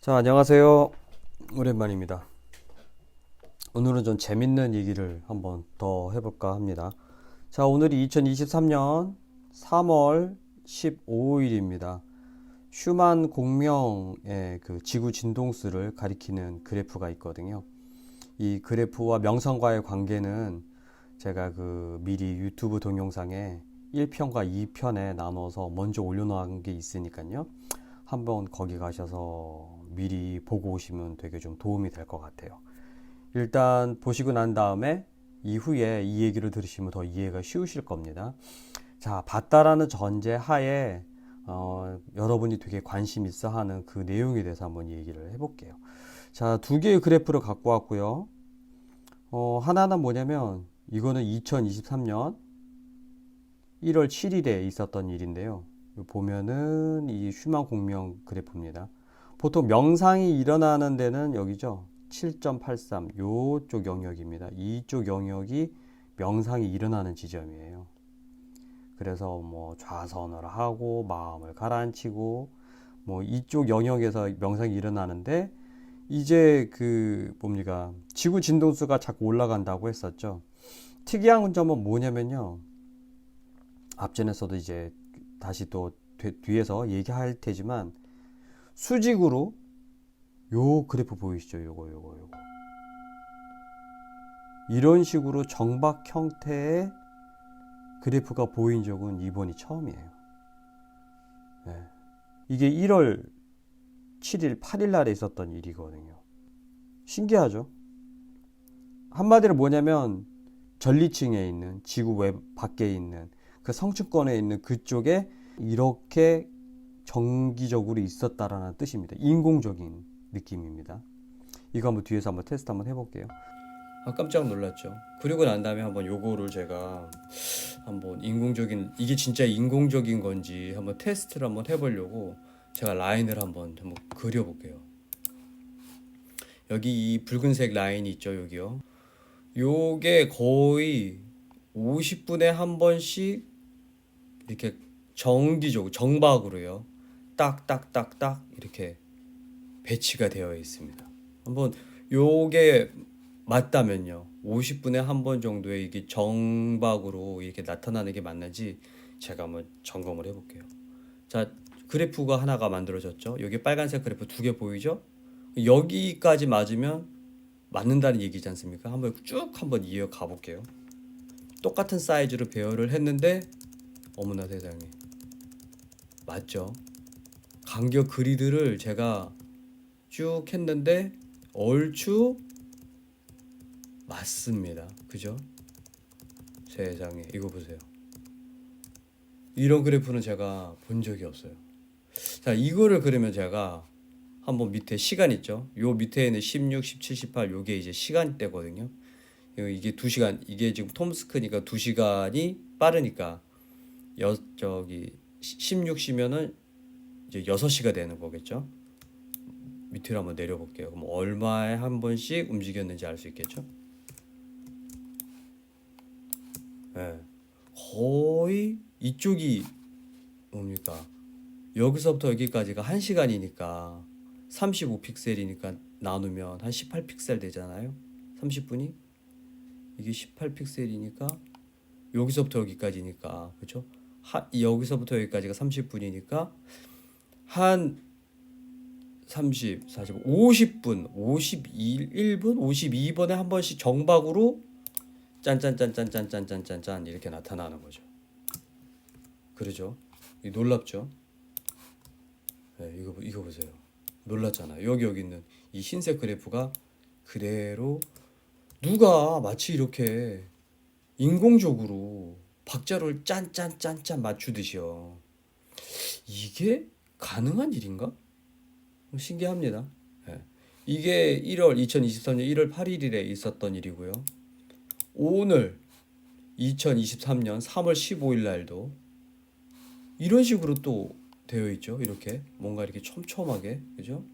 자, 안녕하세요. 오랜만입니다. 오늘은 좀 재밌는 얘기를 한번 더 해볼까 합니다. 자, 오늘이 2023년 3월 15일입니다. 슈만 공명의 그 지구 진동수를 가리키는 그래프가 있거든요. 이 그래프와 명성과의 관계는 제가 그 미리 유튜브 동영상에 1편과 2편에 나눠서 먼저 올려놓은 게 있으니까요. 한번 거기 가셔서 미리 보고 오시면 되게 좀 도움이 될 것 같아요. 일단 보시고 난 다음에 이후에 이 얘기를 들으시면 더 이해가 쉬우실 겁니다. 자, 봤다라는 전제 하에 어, 여러분이 되게 관심 있어 하는 그 내용에 대해서 한번 얘기를 해볼게요. 자, 두 개의 그래프를 갖고 왔고요. 어, 하나는 뭐냐면 이거는 2023년 1월 7일에 있었던 일인데요. 보면은 이 슈만 공명 그래프입니다. 보통 명상이 일어나는 데는 여기죠. 7.83 요쪽 영역입니다. 이쪽 영역이 명상이 일어나는 지점이에요. 그래서 뭐 좌선을 하고 마음을 가라앉히고 뭐 이쪽 영역에서 명상이 일어나는데 이제 그 뭡니까 지구 진동수가 자꾸 올라간다고 했었죠. 특이한 점은 뭐냐면요. 앞전에서도 이제 다시 또 뒤- 뒤에서 얘기할 테지만 수직으로 요 그래프 보이시죠? 요거 요거 요거 이런 식으로 정박 형태의 그래프가 보인 적은 이번이 처음이에요. 네. 이게 1월 7일, 8일 날에 있었던 일이거든요. 신기하죠? 한마디로 뭐냐면 전리층에 있는 지구 외 밖에 있는 그 성층권에 있는 그쪽에 이렇게 정기적으로 있었다라는 뜻입니다. 인공적인 느낌입니다. 이거 한번 뒤에서 한번 테스트 한번 해볼게요. 아 깜짝 놀랐죠. 그리고 난 다음에 한번 요거를 제가 한번 인공적인 이게 진짜 인공적인 건지 한번 테스트를 한번 해보려고 제가 라인을 한번 한번 그려볼게요. 여기 이 붉은색 라인이 있죠 여기요. 요게 거의 50분에 한 번씩 이렇게 정기적으로 정박으로요. 딱딱딱딱 이렇게 배치가 되어 있습니다. 한번 요게 맞다면요. 50분에 한 번 정도의 이게 정박으로 이렇게 나타나는 게 맞는지 제가 한번 점검을 해 볼게요. 자, 그래프가 하나가 만들어졌죠. 여기 빨간색 그래프 두 개 보이죠? 여기까지 맞으면 맞는다는 얘기지 않습니까? 한번 쭉 한번 이어가 볼게요. 똑같은 사이즈로 배열을 했는데 어머나 세상에 맞죠? 간격 그리드를 제가 쭉 했는데 얼추 맞습니다. 그죠? 세상에 이거 보세요. 이런 그래프는 제가 본 적이 없어요. 자, 이거를 그러면 제가 한번 밑에 시간 있죠? 요 밑에는 16, 17, 18 요게 이제 시간대거든요. 이게 2시간 이게 지금 톰스크니까 2시간이 빠르니까 여 저기 16시면은 이제 6시가 되는 거겠죠? 밑으로 한번 내려 볼게요. 그럼 얼마에 한 번씩 움직였는지 알 수 있겠죠? 예. 거의 이쪽이 뭡니까? 여기서부터 여기까지가 1시간이니까 35픽셀이니까 나누면 한 18픽셀 되잖아요. 30분이 이게 18픽셀이니까 여기서부터 여기까지니까 그렇죠? 하, 여기서부터 여기까지가 30분이니까 한 30, 40, 50분, 51분, 52분에 한 번씩 정박으로 짠짠짠짠짠짠짠짠짠 이렇게 나타나는 거죠. 그러죠? 이 놀랍죠? 네, 이거 이거 보세요. 놀랐잖아. 여기 여기 있는 이 흰색 그래프가 그대로 누가 마치 이렇게 인공적으로 박자를 짠짠짠짠 맞추듯이요. 이게 가능한 일인가? 신기합니다. 예. 이게 1월 2023년 1월 8일에 있었던 일이고요. 오늘 2023년 3월 15일 날도 이런 식으로 또 되어 있죠. 이렇게 뭔가 이렇게 촘촘하게 그죠?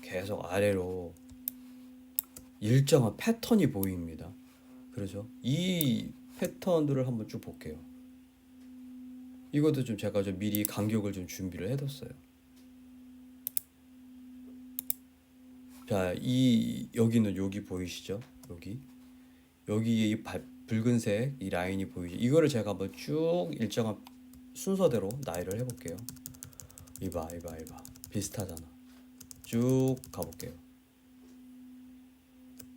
계속 아래로 일정한 패턴이 보입니다. 그렇죠? 이 패턴들을 한번 쭉 볼게요. 이것도 좀 제가 좀 미리 간격을 좀 준비를 해뒀어요. 자, 이 여기는 여기 보이시죠? 여기 여기에 이 발- 붉은색 이 라인이 보이죠? 이거를 제가 한번 쭉 일정한 순서대로 나열을 해볼게요. 이봐, 이봐, 이봐. 비슷하잖아. 쭉 가볼게요.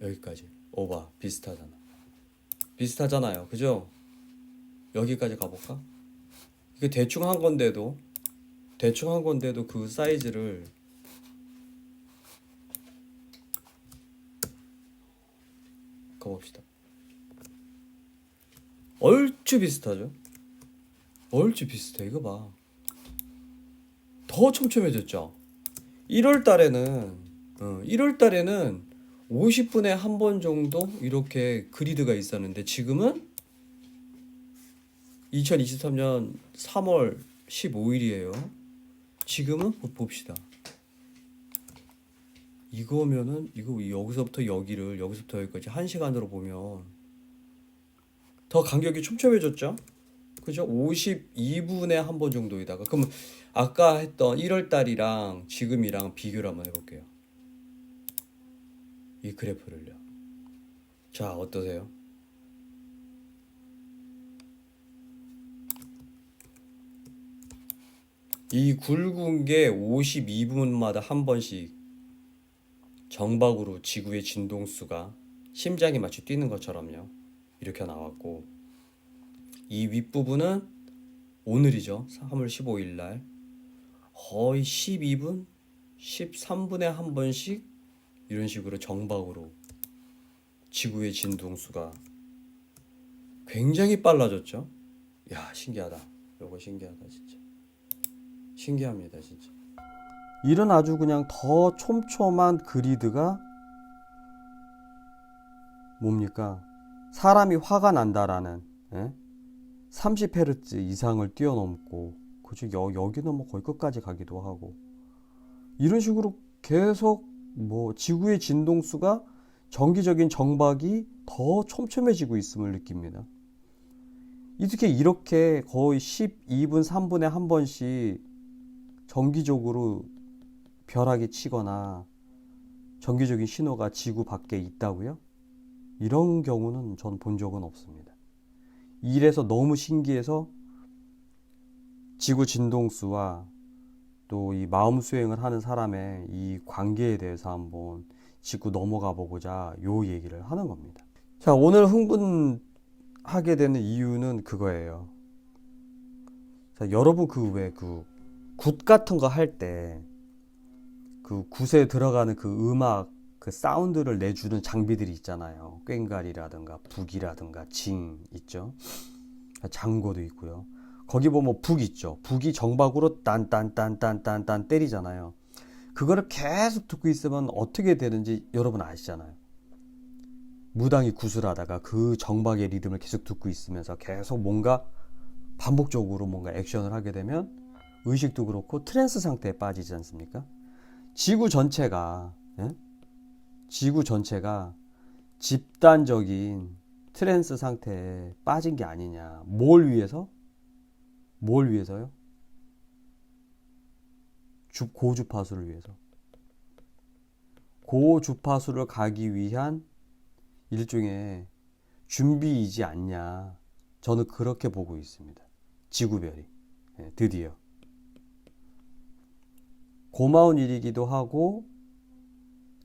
여기까지. 오바 비슷하잖아. 비슷하잖아요. 그죠? 여기까지 가볼까? 이게 대충 한 건데도 대충 한 건데도 그 사이즈를 가봅시다. 얼추 비슷하죠? 얼추 비슷해. 이거 봐. 더 촘촘해졌죠? 1월 달에는 어, 1월 달에는 50분에 한 번 정도 이렇게 그리드가 있었는데 지금은 2023년 3월 15일이에요. 지금은 보- 봅시다. 이거면은 이거 여기서부터 여기를 여기서부터 여기까지 한 시간으로 보면 더 간격이 촘촘해졌죠? 그죠? 52분에 한 번 정도에다가 그럼 아까 했던 1월 달이랑 지금이랑 비교를 한번 해볼게요. 이 그래프를요. 자, 어떠세요? 이 굵은 게 52분마다 한 번씩 정박으로 지구의 진동수가 심장이 마치 뛰는 것처럼요. 이렇게 나왔고 이 윗부분은 오늘이죠. 3월 15일 날 거의 12분, 13분에 한 번씩 이런 식으로 정박으로 지구의 진동수가 굉장히 빨라졌죠. 야, 신기하다. 요거 신기하다, 진짜. 신기합니다, 진짜. 이런 아주 그냥 더 촘촘한 그리드가 뭡니까? 사람이 화가 난다라는 예? 30Hz 이상을 뛰어넘고 그죠? 여, 여기는 뭐 거의 끝까지 가기도 하고 이런 식으로 계속 뭐 지구의 진동수가 정기적인 정박이 더 촘촘해지고 있음을 느낍니다. 이렇게 이렇게 거의 12분 3분에 한 번씩 정기적으로 벼락이 치거나 정기적인 신호가 지구 밖에 있다고요? 이런 경우는 전 본 적은 없습니다. 이래서 너무 신기해서 지구 진동수와 또 이 마음 수행을 하는 사람의 이 관계에 대해서 한번 짚고 넘어가 보고자 요 얘기를 하는 겁니다. 자, 오늘 흥분하게 되는 이유는 그거예요. 자, 여러분 그 왜 그 굿 같은 거 할 때 그 굿에 들어가는 그 음악 그 사운드를 내주는 장비들이 있잖아요. 꽹과리라든가 북이라든가 징 있죠. 장고도 있고요. 거기 보면 북 있죠. 북이 정박으로 딴딴딴딴딴딴 때리잖아요. 그거를 계속 듣고 있으면 어떻게 되는지 여러분 아시잖아요. 무당이 구슬하다가 그 정박의 리듬을 계속 듣고 있으면서 계속 뭔가 반복적으로 뭔가 액션을 하게 되면 의식도 그렇고 트랜스 상태에 빠지지 않습니까? 지구 전체가 예? 지구 전체가 집단적인 트랜스 상태에 빠진 게 아니냐. 뭘 위해서? 뭘 위해서요? 주, 고주파수를 위해서. 고주파수를 가기 위한 일종의 준비이지 않냐. 저는 그렇게 보고 있습니다. 지구별이. 예, 드디어. 고마운 일이기도 하고,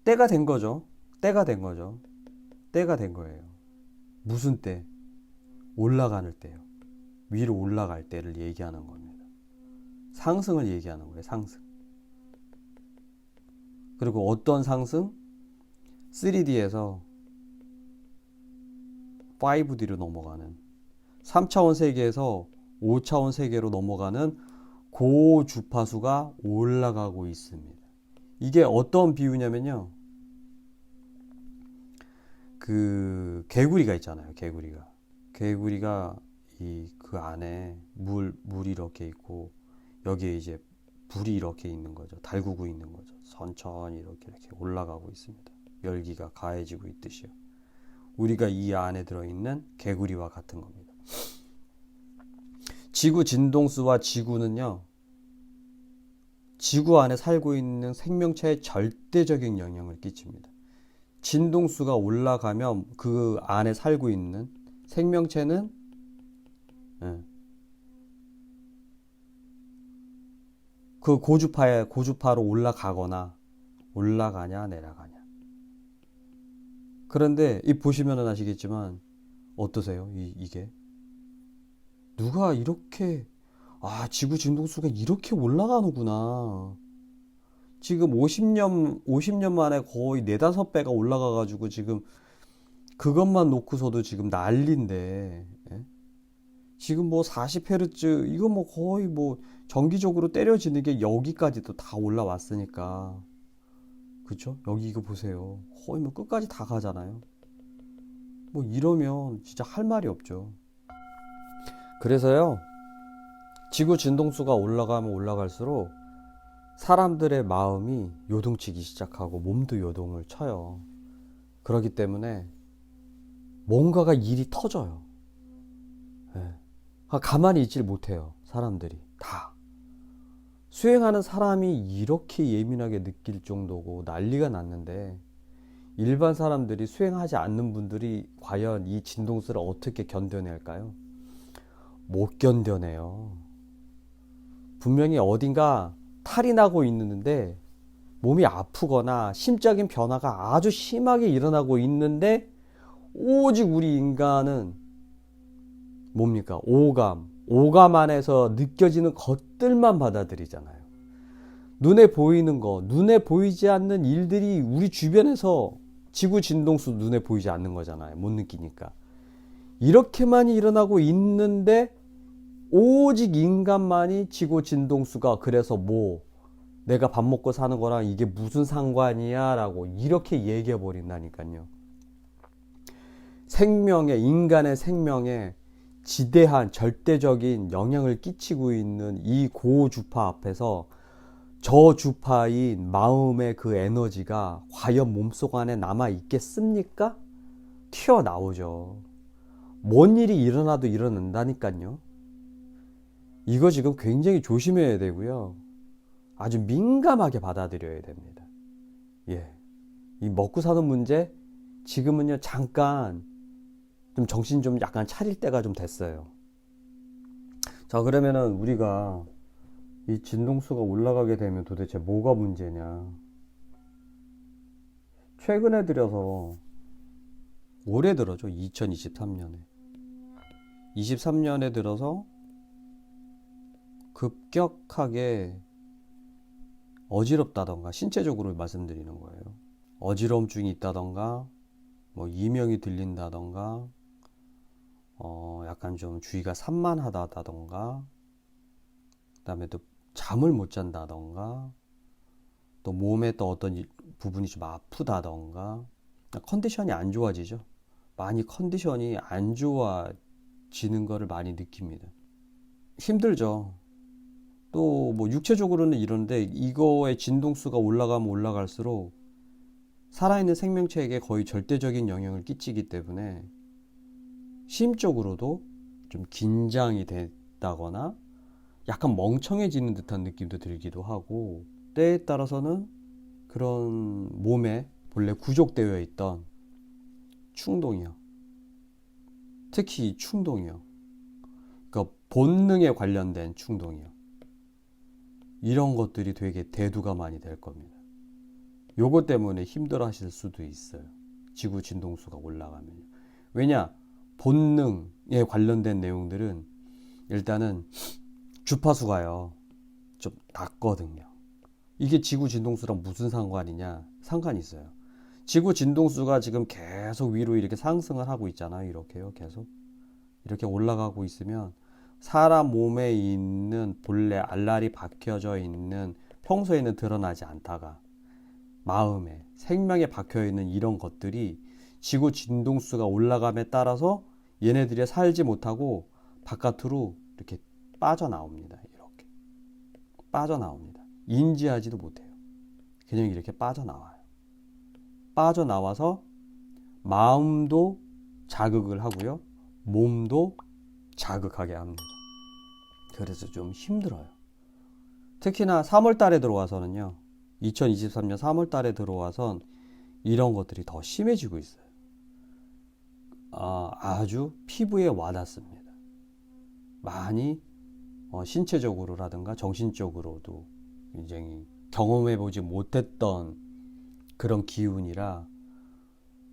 때가 된 거죠. 때가 된 거죠. 때가 된 거예요. 무슨 때? 올라가는 때요. 위로 올라갈 때를 얘기하는 겁니다. 상승을 얘기하는 거예요. 상승. 그리고 어떤 상승? 3D에서 5D로 넘어가는 3차원 세계에서 5차원 세계로 넘어가는 고주파수가 올라가고 있습니다. 이게 어떤 비유냐면요. 그 개구리가 있잖아요. 개구리가. 개구리가 이 그 안에 물 물이 이렇게 있고 여기에 이제 불이 이렇게 있는 거죠. 달구고 있는 거죠. 천천히 이렇게 이렇게 올라가고 있습니다. 열기가 가해지고 있듯이요. 우리가 이 안에 들어 있는 개구리와 같은 겁니다. 지구 진동수와 지구는요. 지구 안에 살고 있는 생명체에 절대적인 영향을 끼칩니다. 진동수가 올라가면 그 안에 살고 있는 생명체는 예, 그 고주파에 고주파로 올라가거나 올라가냐 내려가냐. 그런데 이 보시면은 아시겠지만 어떠세요? 이, 이게 누가 이렇게 아 지구 진동수가 이렇게 올라가는구나. 지금 50년 50년 만에 거의 네다섯 배가 올라가 가지고 지금 그것만 놓고서도 지금 난리인데 예? 지금 뭐 40헤르츠 이거 뭐 거의 뭐 정기적으로 때려지는 게 여기까지도 다 올라왔으니까. 그쵸? 여기 이거 보세요. 거의 뭐 끝까지 다 가잖아요. 뭐 이러면 진짜 할 말이 없죠. 그래서요 지구 진동수가 올라가면 올라갈수록 사람들의 마음이 요동치기 시작하고 몸도 요동을 쳐요. 그렇기 때문에 뭔가가 일이 터져요. 예. 아, 가만히 있질 못해요. 사람들이 다. 수행하는 사람이 이렇게 예민하게 느낄 정도고 난리가 났는데 일반 사람들이 수행하지 않는 분들이 과연 이 진동수를 어떻게 견뎌낼까요? 못 견뎌내요. 분명히 어딘가 탈이 나고 있는데 몸이 아프거나 심적인 변화가 아주 심하게 일어나고 있는데 오직 우리 인간은 뭡니까? 오감. 오감 안에서 느껴지는 것들만 받아들이잖아요. 눈에 보이는 거, 눈에 보이지 않는 일들이 우리 주변에서 지구 진동수 눈에 보이지 않는 거잖아요. 못 느끼니까. 이렇게 많이 일어나고 있는데 오직 인간만이 지구 진동수가 그래서 뭐 내가 밥 먹고 사는 거랑 이게 무슨 상관이야 라고 이렇게 얘기해 버린다니까요. 생명에 인간의 생명에 지대한 절대적인 영향을 끼치고 있는 이 고주파 앞에서 저주파인 마음의 그 에너지가 과연 몸속 안에 남아 있겠습니까? 튀어나오죠. 뭔 일이 일어나도 일어난다니까요. 이거 지금 굉장히 조심해야 되고요. 아주 민감하게 받아들여야 됩니다. 예. 이 먹고 사는 문제 지금은요, 잠깐 좀 정신 좀 약간 차릴 때가 좀 됐어요. 자, 그러면은 우리가 이 진동수가 올라가게 되면 도대체 뭐가 문제냐? 최근에 들여서 올해 들어죠. 2023년에. 23년에 들어서 급격하게 어지럽다던가 신체적으로 말씀드리는 거예요. 어지러움증이 있다던가 뭐 이명이 들린다던가 어, 약간 좀 주의가 산만하다던가, 그 다음에 또 잠을 못 잔다던가, 또 몸에 또 어떤 일- 부분이 좀 아프다던가, 컨디션이 안 좋아지죠. 많이 컨디션이 안 좋아지는 거를 많이 느낍니다. 힘들죠. 또 뭐 육체적으로는 이런데 이거의 진동수가 올라가면 올라갈수록 살아있는 생명체에게 거의 절대적인 영향을 끼치기 때문에 심적으로도 좀 긴장이 됐다거나 약간 멍청해지는 듯한 느낌도 들기도 하고 때에 따라서는 그런 몸에 본래 구족되어 있던 충동이요. 특히 이 충동이요. 그러니까 본능에 관련된 충동이요. 이런 것들이 되게 대두가 많이 될 겁니다. 요것 때문에 힘들어 하실 수도 있어요. 지구 진동수가 올라가면요. 왜냐? 본능에 관련된 내용들은 일단은 주파수가요. 좀 낮거든요. 이게 지구 진동수랑 무슨 상관이냐? 상관이 있어요. 지구 진동수가 지금 계속 위로 이렇게 상승을 하고 있잖아요. 이렇게요. 계속. 이렇게 올라가고 있으면 사람 몸에 있는 본래 알알이 박혀져 있는 평소에는 드러나지 않다가 마음에 생명에 박혀 있는 이런 것들이 지구 진동수가 올라감에 따라서 얘네들이 살지 못하고 바깥으로 이렇게 빠져나옵니다. 이렇게 빠져나옵니다. 인지하지도 못해요. 그냥 이렇게 빠져나와요. 빠져나와서 마음도 자극을 하고요. 몸도 자극하게 합니다. 그래서 좀 힘들어요. 특히나 3월 달에 들어와서는요. 2023년 3월 달에 들어와선 이런 것들이 더 심해지고 있어요. 아, 아주 피부에 와닿습니다. 많이 어, 신체적으로라든가 정신적으로도 굉장히 경험해보지 못했던 그런 기운이라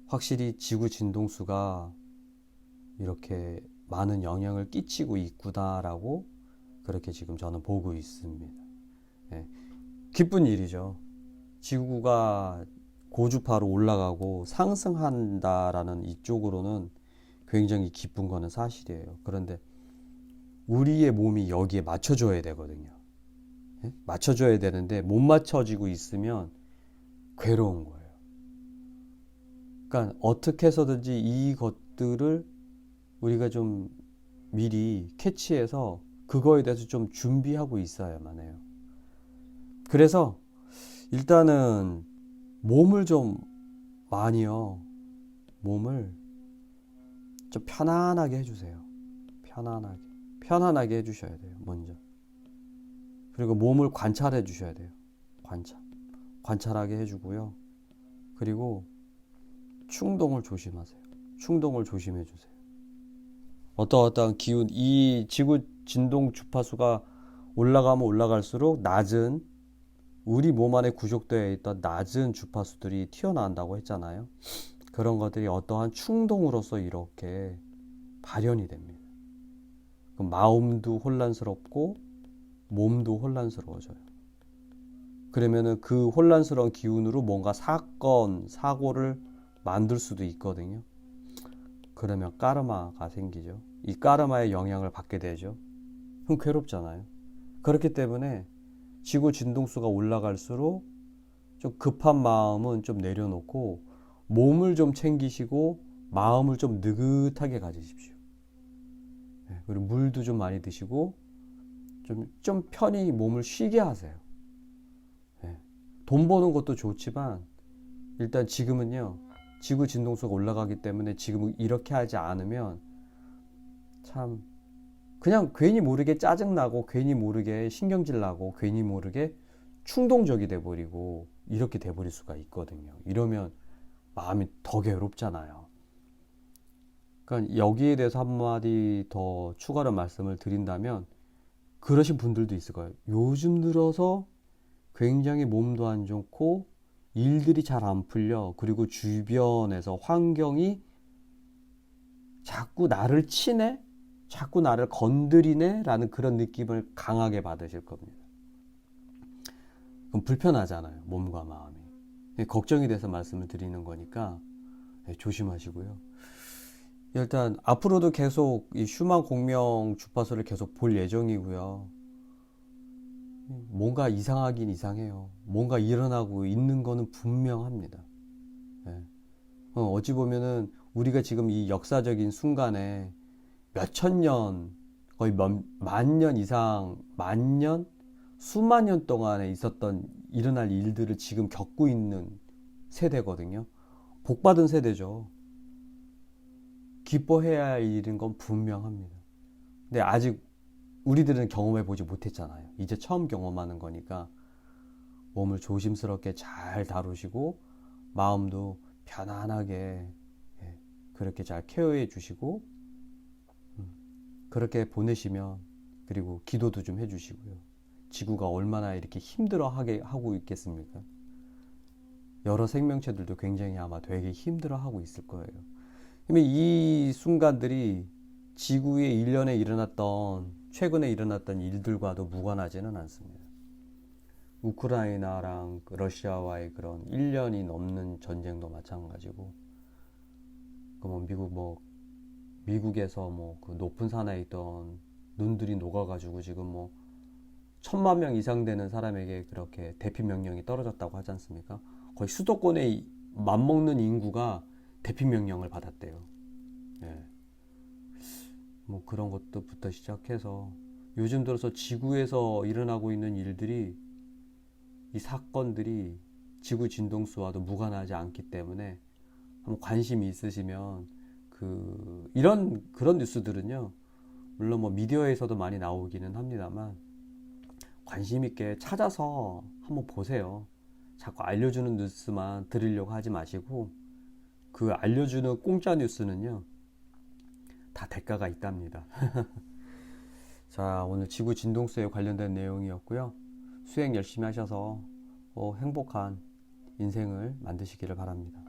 확실히 지구 진동수가 이렇게 많은 영향을 끼치고 있구나라고 그렇게 지금 저는 보고 있습니다. 예, 기쁜 일이죠. 지구가 고주파로 올라가고 상승한다라는 이쪽으로는 굉장히 기쁜 거는 사실이에요. 그런데 우리의 몸이 여기에 맞춰줘야 되거든요. 예? 맞춰줘야 되는데 못 맞춰지고 있으면 괴로운 거예요. 그러니까 어떻게 해서든지 이것들을 우리가 좀 미리 캐치해서 그거에 대해서 좀 준비하고 있어야만 해요. 그래서 일단은 몸을 좀 많이요. 몸을 좀 편안하게 해주세요. 편안하게. 편안하게 해주셔야 돼요. 먼저. 그리고 몸을 관찰해 주셔야 돼요. 관찰. 관찰하게 해주고요. 그리고 충동을 조심하세요. 충동을 조심해 주세요. 어떠어떠한 기운, 이 지구 진동 주파수가 올라가면 올라갈수록 낮은 우리 몸 안에 구족되어 있던 낮은 주파수들이 튀어나온다고 했잖아요. 그런 것들이 어떠한 충동으로서 이렇게 발현이 됩니다. 그럼 마음도 혼란스럽고 몸도 혼란스러워져요. 그러면은 그 혼란스러운 기운으로 뭔가 사건, 사고를 만들 수도 있거든요. 그러면 까르마가 생기죠. 이 까르마의 영향을 받게 되죠. 그럼 괴롭잖아요. 그렇기 때문에 지구 진동수가 올라갈수록 좀 급한 마음은 좀 내려놓고 몸을 좀 챙기시고 마음을 좀 느긋하게 가지십시오. 네, 그리고 물도 좀 많이 드시고 좀, 좀 편히 몸을 쉬게 하세요. 네, 돈 버는 것도 좋지만 일단 지금은요 지구 진동수가 올라가기 때문에 지금 이렇게 하지 않으면 참 그냥 괜히 모르게 짜증나고 괜히 모르게 신경질 나고 괜히 모르게 충동적이 돼버리고 이렇게 돼버릴 수가 있거든요. 이러면 마음이 더 괴롭잖아요. 그러니까 여기에 대해서 한마디 더 추가로 말씀을 드린다면 그러신 분들도 있을 거예요. 요즘 들어서 굉장히 몸도 안 좋고 일들이 잘 안 풀려. 그리고 주변에서 환경이 자꾸 나를 치네? 자꾸 나를 건드리네? 라는 그런 느낌을 강하게 받으실 겁니다. 그럼 불편하잖아요. 몸과 마음이. 걱정이 돼서 말씀을 드리는 거니까 네, 조심하시고요. 일단 앞으로도 계속 이 슈만 공명 주파수를 계속 볼 예정이고요. 뭔가 이상하긴 이상해요. 뭔가 일어나고 있는 거는 분명합니다. 예. 어, 어찌 보면은 우리가 지금 이 역사적인 순간에 몇천 년, 거의 만 년 이상, 만 년, 수만 년 동안에 있었던 일어날 일들을 지금 겪고 있는 세대거든요. 복받은 세대죠. 기뻐해야 할 일인 건 분명합니다. 근데 아직 우리들은 경험해 보지 못했잖아요. 이제 처음 경험하는 거니까 몸을 조심스럽게 잘 다루시고 마음도 편안하게 예, 그렇게 잘 케어해 주시고 음, 그렇게 보내시면 그리고 기도도 좀 해주시고요. 지구가 얼마나 이렇게 힘들어하게 하고 있겠습니까? 여러 생명체들도 굉장히 아마 되게 힘들어하고 있을 거예요. 이 순간들이 지구의 일년에 일어났던 최근에 일어났던 일들과도 무관하지는 않습니다. 우크라이나랑 그 러시아와의 그런 1년이 넘는 전쟁도 마찬가지고, 그뭐 미국 뭐 미국에서 뭐 그 높은 산에 있던 눈들이 녹아가지고 지금 뭐 천만 명 이상 되는 사람에게 그렇게 대피 명령이 떨어졌다고 하지 않습니까? 거의 수도권에 맞먹는 인구가 대피 명령을 받았대요. 예. 뭐 그런 것도부터 시작해서 요즘 들어서 지구에서 일어나고 있는 일들이 이 사건들이 지구 진동수와도 무관하지 않기 때문에 한번 관심이 있으시면 그 이런 그런 뉴스들은요 물론 뭐 미디어에서도 많이 나오기는 합니다만 관심 있게 찾아서 한번 보세요. 자꾸 알려주는 뉴스만 들으려고 하지 마시고 그 알려주는 공짜 뉴스는요 다 대가가 있답니다. 자 오늘 지구 진동수에 관련된 내용이었고요. 수행 열심히 하셔서 어, 행복한 인생을 만드시기를 바랍니다.